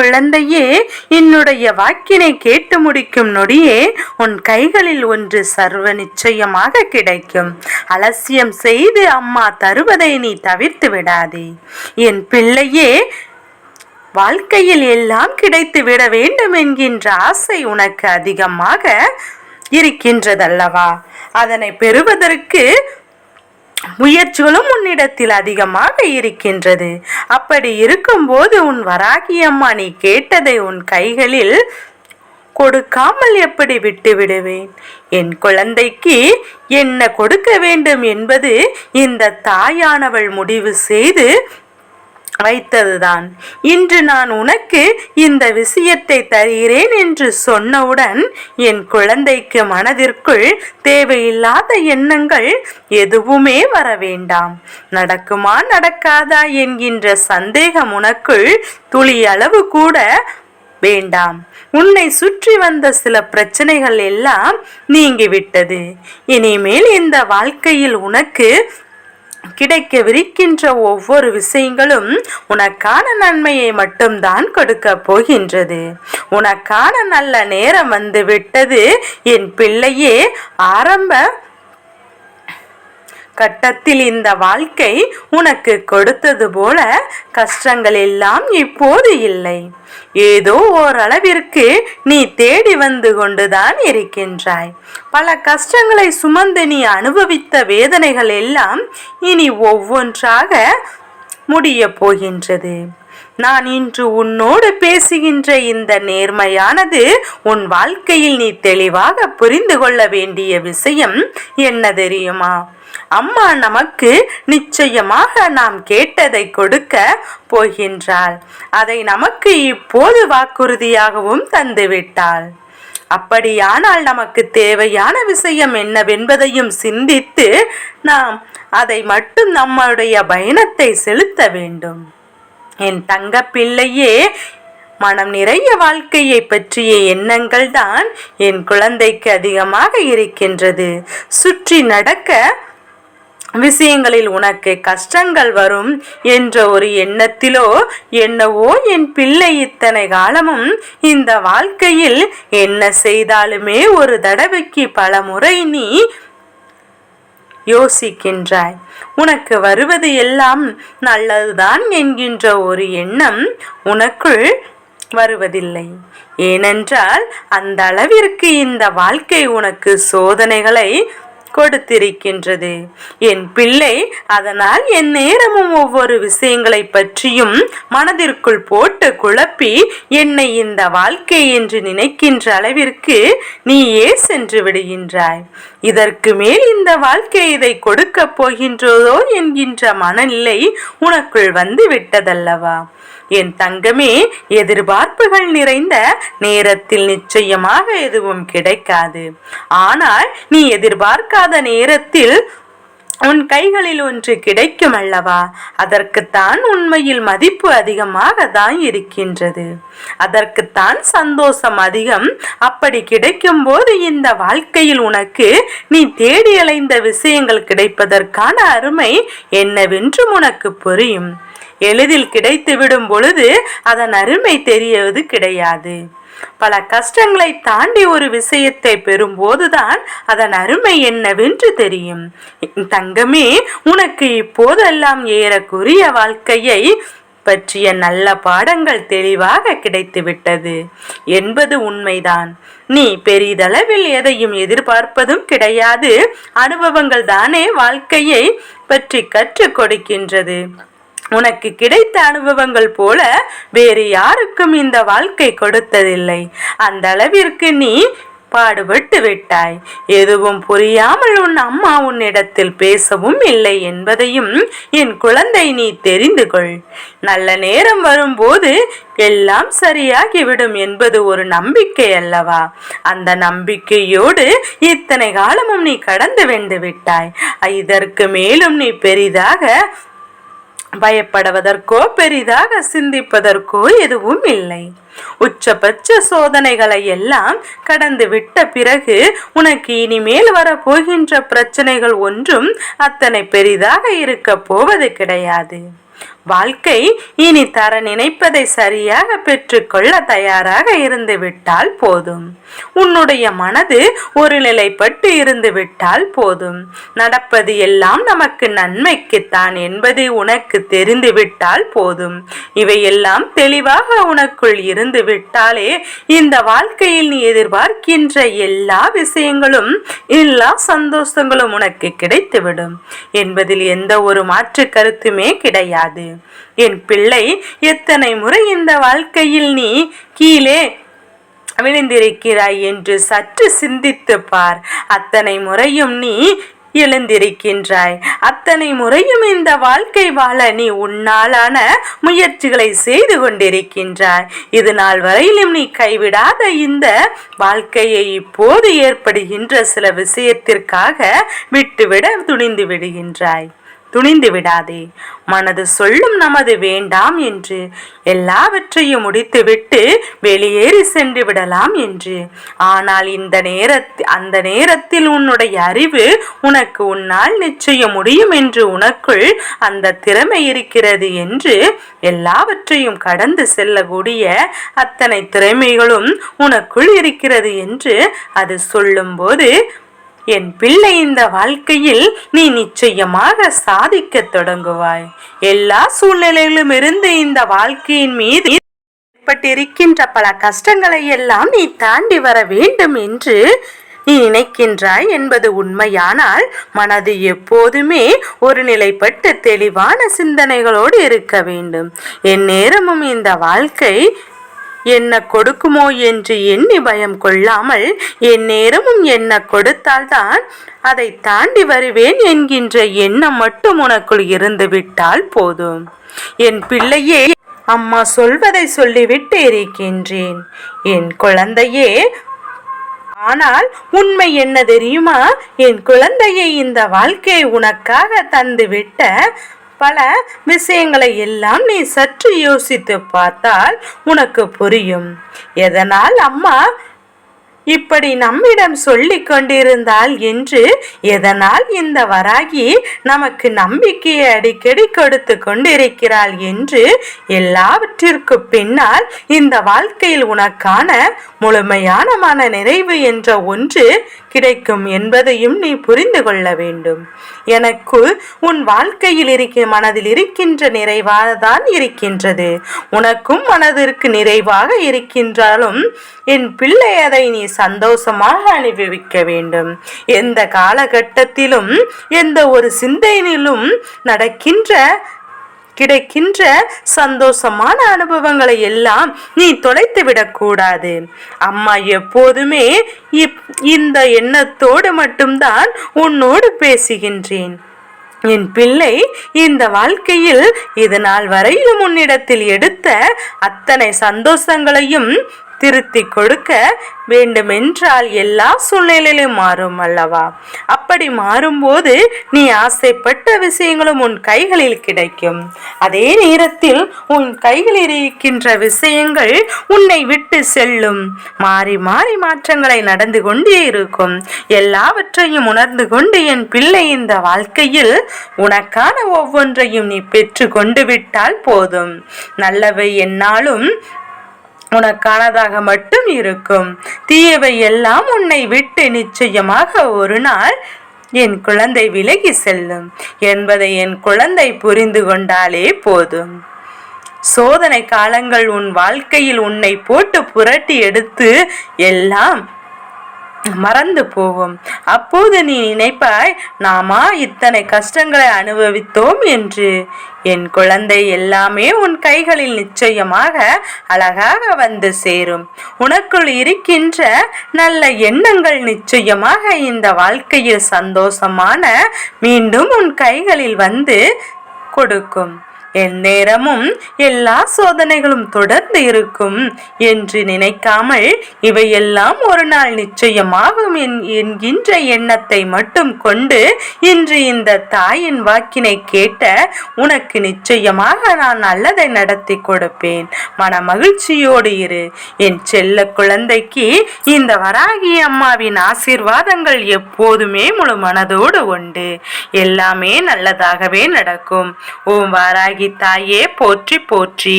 குழந்தையே என்னுடைய வாக்கினை கேட்டு முடிக்கும் நொடியே உன் கைகளில் ஒன்று சர்வ நிச்சயமாக கிடைக்கும். அலட்சியம் செய்து அம்மா தருவதை நீ தவிர்த்து விடாதே. என் பிள்ளையே வாழ்க்கையில் எல்லாம் கிடைத்து விட வேண்டும் என்கின்ற ஆசை உனக்கு அதிகமாக இருக்கின்றதல்லவா? அதனை பெறுவதற்கு முயற்சிகளும் உன்னிடத்தில் அதிகமாக இருக்கின்றது. அப்படி இருக்கும்போது உன் வராகியம்மா நீ கேட்டதை உன் கைகளில் கொடுக்காமல் எப்படி விட்டு விடுவேன்? என் குழந்தைக்கு என்ன கொடுக்க வேண்டும் என்பது இந்த தாயானவள் முடிவு செய்து வைத்ததுதான். இன்று நான் உனக்கு இந்த விஷயத்தை தருகிறேன் என்று சொன்னவுடன் என் குழந்தைக்கு மனதிற்குள் தேவையில்லாத எண்ணங்கள் எதுவுமே வர வேண்டாம். நடக்குமா நடக்காதா என்கின்ற சந்தேகம் உனக்குள் துளி அளவு கூட வேண்டாம். உன்னை சுற்றி வந்த சில பிரச்சனைகள் எல்லாம் நீங்கிவிட்டது. இனிமேல் இந்த வாழ்க்கையில் உனக்கு கிடைக்கவிருக்கின்ற ஒவ்வொரு விஷயங்களும் உனக்கான நன்மையை மட்டும்தான் கொடுக்க போகின்றது. உனக்கான நல்ல நேரம் வந்து விட்டது. என் பிள்ளையே ஆரம்ப கட்டத்தில் இந்த வாழ்க்கை உனக்கு கொடுத்தது போல கஷ்டங்கள் எல்லாம் இப்போது இல்லை. ஏதோ ஓரளவிற்கு நீ தேடி வந்து கொண்டுதான் இருக்கின்றாய். பல கஷ்டங்களை சுமந்து நீ அனுபவித்த வேதனைகள் எல்லாம் இனி ஒவ்வொன்றாக முடிய போகின்றது. நான் இன்று உன்னோடு பேசுகின்ற இந்த நேர்மையானது உன் வாழ்க்கையில் நீ தெளிவாக புரிந்து கொள்ள வேண்டிய விஷயம் என்ன தெரியுமா? அம்மா நமக்கு நிச்சயமாக நாம் கேட்டதை கொடுக்க போகின்றாள். அதை நமக்கு இப்போது வாக்குறுதியாகவும் தந்துவிட்டாள். அப்படியானால் நமக்கு தேவையான விஷயம் என்னவென்பதையும் சிந்தித்து நாம் அதை மட்டும் நம்முடைய பயணத்தை செலுத்த வேண்டும். என் தங்க பிள்ளையே மனம் நிறைய வாழ்க்கையை பற்றிய எண்ணங்கள் தான் என் குழந்தைக்கு அதிகமாக இருக்கின்றது. சுற்றி நடக்க விஷயங்களில் உனக்கு கஷ்டங்கள் வரும் என்ற ஒரு எண்ணத்திலோ என்னவோ என் பிள்ளை இத்தனை காலமும் இந்த வாழ்க்கையில் என்ன செய்தாலுமே ஒரு தடவைக்கு பல முறை நீ யோசிக்கின்றாய். உனக்கு வருவது எல்லாம் நல்லதுதான் என்கின்ற ஒரு எண்ணம் உனக்குள் வருவதில்லை. ஏனென்றால் அந்த அளவிற்கு இந்த வாழ்க்கை உனக்கு சோதனைகளை கொடுத்திருக்கின்றது. என் பிள்ளை அதனால் என் நேரமும் ஒவ்வொரு விஷயங்களை பற்றியும் மனதிற்குள் போட்டு குழப்பி என்னை இந்த வாழ்க்கை என்று நினைக்கின்ற அளவிற்கு நீயே சென்று விடுகின்றாய். இதற்கு மேல் இந்த வாழ்க்கை இதை கொடுக்க போகின்றதோ என்கின்ற மனநிலை உனக்குள் வந்து விட்டதல்லவா? என் தங்கமே எதிர்பார்ப்புகள் நிறைந்த நேரத்தில் நிச்சயமாக எதுவும் கிடைக்காது. ஆனால் நீ எதிர்பார்க்காத நேரத்தில் உன் கைகளில் ஒன்று கிடைக்கும் அல்லவா? அதற்குத்தான் உண்மையில் மதிப்பு அதிகமாக தான் இருக்கின்றது. அதற்குத்தான் சந்தோஷம் அதிகம். அப்படி கிடைக்கும் போது இந்த வாழ்க்கையில் உனக்கு நீ தேடி அலைந்த விஷயங்கள் கிடைப்பதற்கான அருமை என்னவென்று உனக்கு புரியும். எளிதில் கிடைத்துவிடும் பொழுது அதன் அருமை தெரியவது கிடையாது. பல கஷ்டங்களை தாண்டி ஒரு விஷயத்தை பெறும்போதுதான் அதன் அருமை என்னவென்று தெரியும். தங்கமே உனக்கு இப்போதெல்லாம் ஏறக்குரிய வாழ்க்கையை பற்றிய நல்ல பாடங்கள் தெளிவாக கிடைத்துவிட்டது. என்பது உண்மைதான். நீ பெரிதளவில் எதையும் எதிர்பார்ப்பதும் கிடையாது. அனுபவங்கள் தானே வாழ்க்கையை பற்றி கற்றுக் கொடுக்கின்றது. உனக்கு கிடைத்த அனுபவங்கள் போல வேறு யாருக்கும் இந்த வாழ்க்கை கொடுத்ததில்லை. அந்த அளவிற்கு நீ பாடுபட்டு விட்டாய். எதுவும் புரியாமல் உன் அம்மா உன்னிடத்தில் பேசவும் இல்லை என்பதையும் என் குழந்தை நீ தெரிந்து கொள். நல்ல நேரம் வரும்போது எல்லாம் சரியாகிவிடும் என்பது ஒரு நம்பிக்கை அல்லவா? அந்த நம்பிக்கையோடு இத்தனை காலமும் நீ கடந்து வென்று விட்டாய். இதற்கு மேலும் நீ பெரிதாக பயப்படுவதற்கோ பெரிதாக சிந்திப்பதற்கோ எதுவும் இல்லை. உச்சபட்ச சோதனைகளை எல்லாம் கடந்து விட்ட பிறகு உனக்கு இனிமேல் வரப்போகின்ற பிரச்சனைகள் ஒன்றும் அத்தனை பெரிதாக இருக்க போவது கிடையாது. வாழ்க்கை இனி தர நினைப்பதை சரியாக பெற்றுக்கொள்ள தயாராக இருந்து விட்டால் போதும். உன்னுடைய மனது ஒரு நிலைப்பட்டு இருந்து விட்டால் போதும். நடப்பது எல்லாம் நமக்கு நன்மைக்குத்தான் என்பது உனக்கு தெரிந்து விட்டால் போதும் இவையெல்லாம் தெளிவாக உனக்குள் இருந்து விட்டாலே இந்த வாழ்க்கையில் நீ எதிர்பார்க்கின்ற எல்லா விஷயங்களும் எல்லா சந்தோஷங்களும் உனக்கு கிடைத்துவிடும். என்பதில் எந்த ஒரு மாற்று கருத்துமே கிடையாது. என் பிள்ளை எத்தனை முறை இந்த வாழ்க்கையில் நீ கீழே விழுந்திருக்கிறாய் என்று சற்று சிந்தித்து பார். அத்தனை முறையும் நீ எழுந்திருக்கின்றாய். அத்தனை முறையும் இந்த வாழ்க்கை வாழ நீ உன்னாலான முயற்சிகளை செய்து கொண்டிருக்கின்றாய். இது நாள் வரையிலும் நீ கைவிடாத இந்த வாழ்க்கையை இப்போது ஏற்படுகின்ற சில விஷயத்திற்காக விட்டுவிட துணிந்து விடுகின்றாய். துணிந்து விடாதே. மனது சொல்லும் நமது வேண்டாம் என்று. எல்லாவற்றையும் முடித்துவிட்டு வெளியேறி சென்று விடலாம் என்று. ஆனால் இந்த நேரத்தில் அந்த நேரத்தில் உன்னுடைய அறிவு உனக்கு உன்னால் நிச்சயம் முடியும் என்று உனக்குள் அந்த திறமை இருக்கிறது என்று எல்லாவற்றையும் கடந்து செல்லக்கூடிய அத்தனை திறமைகளும் உனக்குள் இருக்கிறது என்று அது சொல்லும்போது என் பிள்ளை இந்த வாழ்க்கையில் நீ நிச்சயமாக சாதிக்க தொடங்குவாய். எல்லா சூழ்நிலையிலும் இருந்து இந்த வாழ்க்கையின் மீது ஏற்பட்டிருக்கின்ற பல கஷ்டங்களை எல்லாம் நீ தாண்டி வர வேண்டும் என்று நீ நினைக்கின்றாய் என்பது உண்மையானால் மனது எப்போதுமே ஒரு நிலைப்பட்டு தெளிவான சிந்தனைகளோடு இருக்க வேண்டும். என் நேரமும் இந்த வாழ்க்கை என்ன கொடுக்குமோ என்று எண்ணி பயம் கொள்ளாமல் என் நேரமும் என்ன கொடுத்தால்தான் அதை தாண்டி வருவேன் என்கின்ற எண்ணம் மட்டும் உனக்குள் இருந்து விட்டால் போதும். என் பிள்ளையே அம்மா சொல்வதை சொல்லிவிட்டு இருக்கின்றேன். என் குழந்தையே ஆனால் உண்மை என்ன தெரியுமா? என் குழந்தையை இந்த வாழ்க்கையை உனக்காக தந்துவிட்ட பல விஷயங்களை எல்லாம் நீ சற்று யோசித்து பார்த்தால் உனக்கு புரியும். எதனால் அம்மா இப்படி நம்மிடம் சொல்லிக் கொண்டிருந்தால் என்று எதனால் இந்த வராகி நமக்கு நம்பிக்கையை அடிக்கடி கொடுத்து கொண்டிருக்கிறாள் என்று எல்லாவற்றிற்கு பின்னால் இந்த வாழ்க்கையில் உனக்கான முழுமையான மன நிறைவு என்ற ஒன்று கிடைக்கும் என்பதையும் நீ புரிந்து கொள்ள வேண்டும். எனக்கு உன் வாழ்க்கையில் இருக்க மனதில் இருக்கின்ற நிறைவாகத்தான் இருக்கின்றது. உனக்கும் மனதிற்கு நிறைவாக இருக்கின்றாலும் என் பிள்ளை அதை நீ சந்தோஷமாக அனுபவிக்க வேண்டும். எந்த காலகட்டத்திலும் எந்த ஒரு சிந்தனையிலும் நடக்கின்ற கிடைக்கின்ற சந்தோஷமான அனுபவங்களை எல்லாம் நீ தொலைத்து விடக்கூடாது அம்மா எப்போதுமே இந்த எண்ணத்தோடு மட்டும்தான் உன்னோடு பேசுகின்றேன். என் பிள்ளை இந்த வாழ்க்கையில் இது நாள் வரையிலும் உன்னிடத்தில் எடுத்த அத்தனை சந்தோஷங்களையும் திருத்தி கொடுக்க வேண்டுமென்றால் எல்லா சூழ்நிலையிலும் மாறும் அல்லவா? அப்படி மாறும்போது நீ ஆசைப்பட்ட விஷயங்களும் உன் கைகளில் கிடைக்கும். அதே நேரத்தில் உன் கைகளில் இருக்கின்ற விஷயங்கள் உன்னை விட்டு செல்லும். மாறி மாறி மாற்றங்களை நடந்து கொண்டே இருக்கும். எல்லாவற்றையும் உணர்ந்து கொண்டு என் பிள்ளை இந்த வாழ்க்கையில் உனக்கான ஒவ்வொன்றையும் நீ பெற்று கொண்டு விட்டால் போதும். நல்லவை என்னாலும் உனக்கானதாக மட்டும் இருக்கும். தீயவை எல்லாம் உன்னை விட்டு நிச்சயமாக ஒரு நாள் என் குழந்தை விலகி செல்லும். என்பதை என் குழந்தை புரிந்து கொண்டாலே போதும். சோதனை காலங்கள் உன் வாழ்க்கையில் உன்னை போட்டு புரட்டி எடுத்து எல்லாம் மறந்து போகும் அப்போது நீ நினைப்பாய் நாமா இத்தனை கஷ்டங்களை அனுபவித்தோம் என்று. என் குழந்தை எல்லாமே உன் கைகளில் நிச்சயமாக அழகாக வந்து சேரும். உனக்குள் இருக்கின்ற நல்ல எண்ணங்கள் நிச்சயமாக இந்த வாழ்க்கையில் சந்தோஷமான மீண்டும் உன் கைகளில் வந்து கொடுக்கும். எந்நேரமும் எல்லா சோதனைகளும் தொடர்ந்து இருக்கும் என்று நினைக்காமல் இவையெல்லாம் ஒரு நாள் நிச்சயமாகும் என்கின்ற எண்ணத்தை மட்டும் கொண்டு இன்று இந்த தாயின் வாக்கினை கேட்ட உனக்கு நிச்சயமாக நான் நல்லதை நடத்தி கொடுப்பேன். மன மகிழ்ச்சியோடு இரு. என் செல்ல குழந்தைக்கு இந்த வராகி அம்மாவின் ஆசீர்வாதங்கள் எப்போதுமே முழு மனதோடு உண்டு. எல்லாமே நல்லதாகவே நடக்கும். ஓம் வாராகி வாராகி தாயே போற்றி போற்றி.